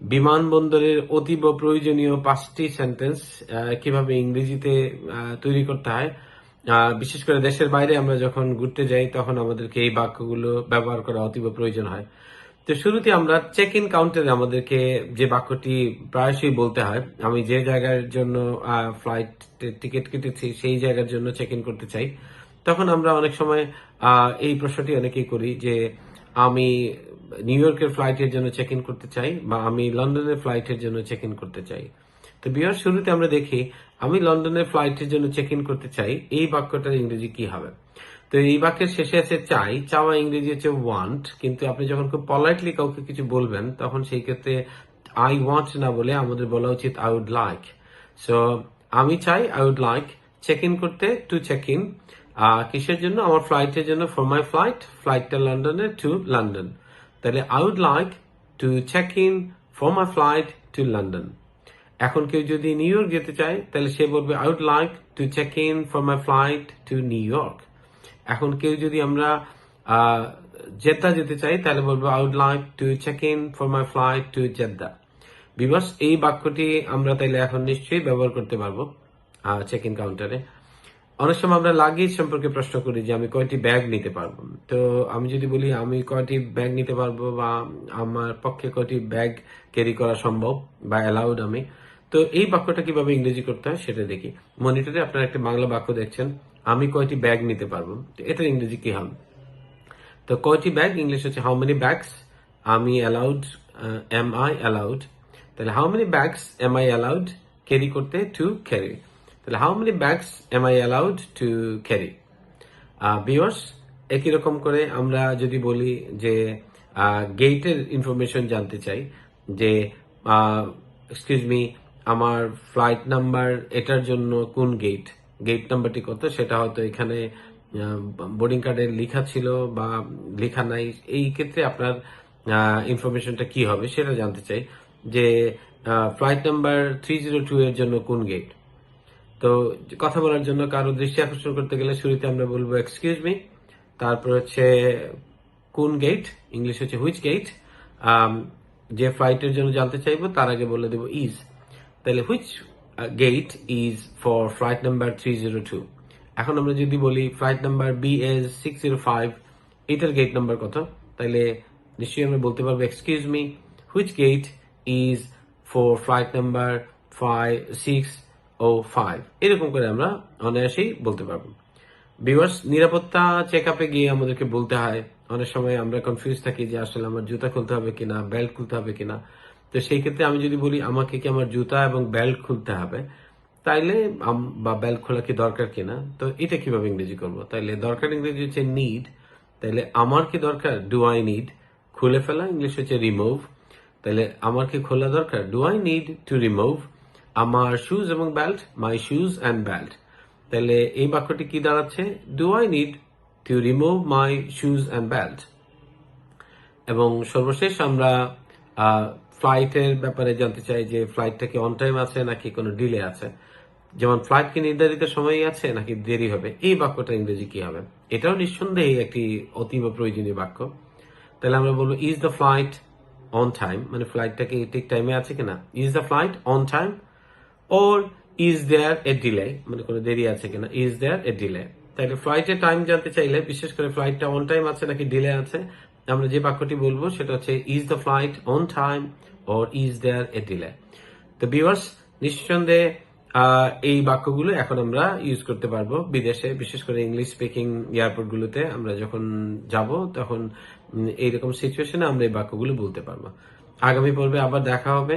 বিমানবন্দরের অতীব প্রয়োজনীয় পাঁচটি সেন্টেন্স কীভাবে ইংরেজিতে তৈরি করতে হয়। বিশেষ করে দেশের বাইরে আমরা যখন ঘুরতে যাই, তখন আমাদেরকে এই বাক্যগুলো ব্যবহার করা অতীব প্রয়োজন হয়। তো শুরুতে আমরা চেক ইন কাউন্টারে আমাদেরকে যে বাক্যটি প্রায়শই বলতে হয়, আমি যে জায়গার জন্য ফ্লাইট টিকিট কেটেছি, সেই জায়গার জন্য চেক ইন করতে চাই। তখন আমরা অনেক সময় এই প্রশ্নটি অনেকেই করি যে আমি নিউ ইয়র্কের ফ্লাইটের জন্য চেক ইন করতে চাই বা আমি লন্ডনের ফ্লাইটের জন্য চেক ইন করতে চাই। তো বিয়ার শুরুতে আমরা দেখি আমি লন্ডনের ফ্লাইটের জন্য চেক ইন করতে চাই, এই বাক্যটার ইংরেজি কি হবে? তো এই বাক্যের শেষে আছে চাই, চাওয়া ইংরেজি হচ্ছে ওয়ান্ট কিন্তু আপনি যখন খুব পলাইটলি কাউকে কিছু বলবেন, তখন সেই ক্ষেত্রে আই ওয়ান্ট না বলে আমাদের বলা উচিত আই উড লাইক সো আমি চাই I would like check in করতে টু চেক ইন কিসের জন্য? আমার ফ্লাইটের জন্য ফর মাই ফ্লাইট ফ্লাইটটা লন্ডনে টু লন্ডন। তাহলে I would like to check in for my flight to London. এখন কেউ যদি নিউ ইয়র্ক যেতে চায়, তাহলে সে বলবে I would like to check in for my flight to New York এখন কেউ যদি আমরা জেদ্দা যেতে চাই, তাহলে বলব I would like to check in for my flight to Jeddah. বিবাস এই বাক্যটি আমরা তাইলে এখন নিশ্চয়ই ব্যবহার করতে পারব চেক ইন কাউন্টারে অনেক সময় আমরা লাগেজ সম্পর্কে প্রশ্ন করি যে আমি কয়টি ব্যাগ নিতে পারব। তো আমি যদি বলি আমি কয়টি ব্যাগ নিতে পারব বা আমার পক্ষে কয়টি ব্যাগ ক্যারি করা সম্ভব বা অ্যালাউড আমি, তো এই বাক্যটা কীভাবে ইংরেজি করতে হয় সেটা দেখি। মনিটরে আপনারা একটা বাংলা বাক্য দেখছেন, আমি কয়টি ব্যাগ নিতে পারব? তো এটার ইংরেজি কি হবে? তো কয়টি ব্যাগ? ইংলিশ হচ্ছে হাউ মেনি ব্যাগস আমি অ্যালাউড এম আই অ্যালাউড তাহলে how many bags am I allowed carry করতে টু ক্যারি তাহলে how many bags am I allowed to carry বিয়ার্স একই রকম করে আমরা যদি বলি যে গেটের ইনফরমেশন জানতে চাই, যে এক্সকিউজ মি আমার ফ্লাইট নাম্বার এটার জন্য কোন গেট গেট নাম্বারটি কত? সেটা হয়তো এখানে বোর্ডিং কার্ডে লেখা ছিল বা লেখা নাই। এই ক্ষেত্রে আপনার ইনফরমেশনটা কি হবে সেটা জানতে চাই যে flight number three zero two এর জন্য কোন গেট তো কথা বলার জন্য কারও দৃষ্টি আকর্ষণ করতে গেলে শুরুতে আমরা বলব এক্সকিউজ মি তারপর হচ্ছে কোন গেট ইংলিশ হচ্ছে হুইচ গেট যে ফ্লাইটের জন্য জানতে চাইব, তার আগে বলে দেবো ইজ তাহলে which gate is for flight number three zero two এখন আমরা যদি বলি flight number B S six zero five এটার গেট নাম্বার কত? তাহলে নিশ্চয়ই আমরা বলতে পারব excuse me which gate is for flight number five six O five এরকম করে আমরা অনায়াসেই বলতে পারব। বিভার্স নিরাপত্তা চেক আপে গিয়ে আমাদেরকে বলতে হয়। অনেক সময় আমরা কনফিউজ থাকি যে আসলে আমার জুতা খুলতে হবে কিনা বেল্ট খুলতে হবে কিনা। তো সেই ক্ষেত্রে আমি যদি বলি, আমাকে কি আমার জুতা এবং বেল্ট খুলতে হবে? তাইলে বা বেল্ট খোলা কি দরকার কিনা? তো এটা কীভাবে ইংরেজি করব? তাইলে দরকার ইংরেজি হচ্ছে নিড তাইলে আমার কি দরকার? ডু আই নিড খুলে ফেলা, ইংলিশ হচ্ছে রিমুভ তাহলে আমার কি খোলা দরকার? Do I need to remove আমার শুজ এবং belt my shoes and belt তাহলে এই বাক্যটি কি দাঁড়াচ্ছে? Do I need to remove my shoes and belt এবং সর্বশেষ আমরা ফ্লাইটের ব্যাপারে জানতে চাই যে ফ্লাইটটা কি অন টাইম আছে নাকি কোনো ডিলে আছে? যেমন ফ্লাইট কি নির্ধারিত সময়ই আছে নাকি দেরি হবে? এই বাক্যটা ইংরেজি কি হবে? এটাও নিঃসন্দেহে একটি অতীব প্রয়োজনীয় বাক্য। তাহলে আমরা বলব is the flight on time মানে ফ্লাইটটা কি ঠিক টাইমে আছে কিনা? Is the flight on time or is there a delay মানে কোনো দেরি আছে কিনা? ইজ দেয়ার এ ডিলে তাইলে ফ্লাইটের টাইম জানতে চাইলে, বিশেষ করে ফ্লাইটটা অন টাইম আছে নাকি ডিলে আছে, আমরা যে বাক্যটি বলব সেটা হচ্ছে is the flight on time or is there a delay তো ভিউয়ার্স নিঃসন্দেহে এই বাক্যগুলো এখন আমরা ইউজ করতে পারব বিদেশে, বিশেষ করে ইংলিশ স্পিকিং এয়ারপোর্ট গুলোতে আমরা যখন যাব, তখন এইরকম সিচুয়েশনে আমরা এই বাক্যগুলো বলতে পারব। আগামী পর্বে আবার দেখা হবে।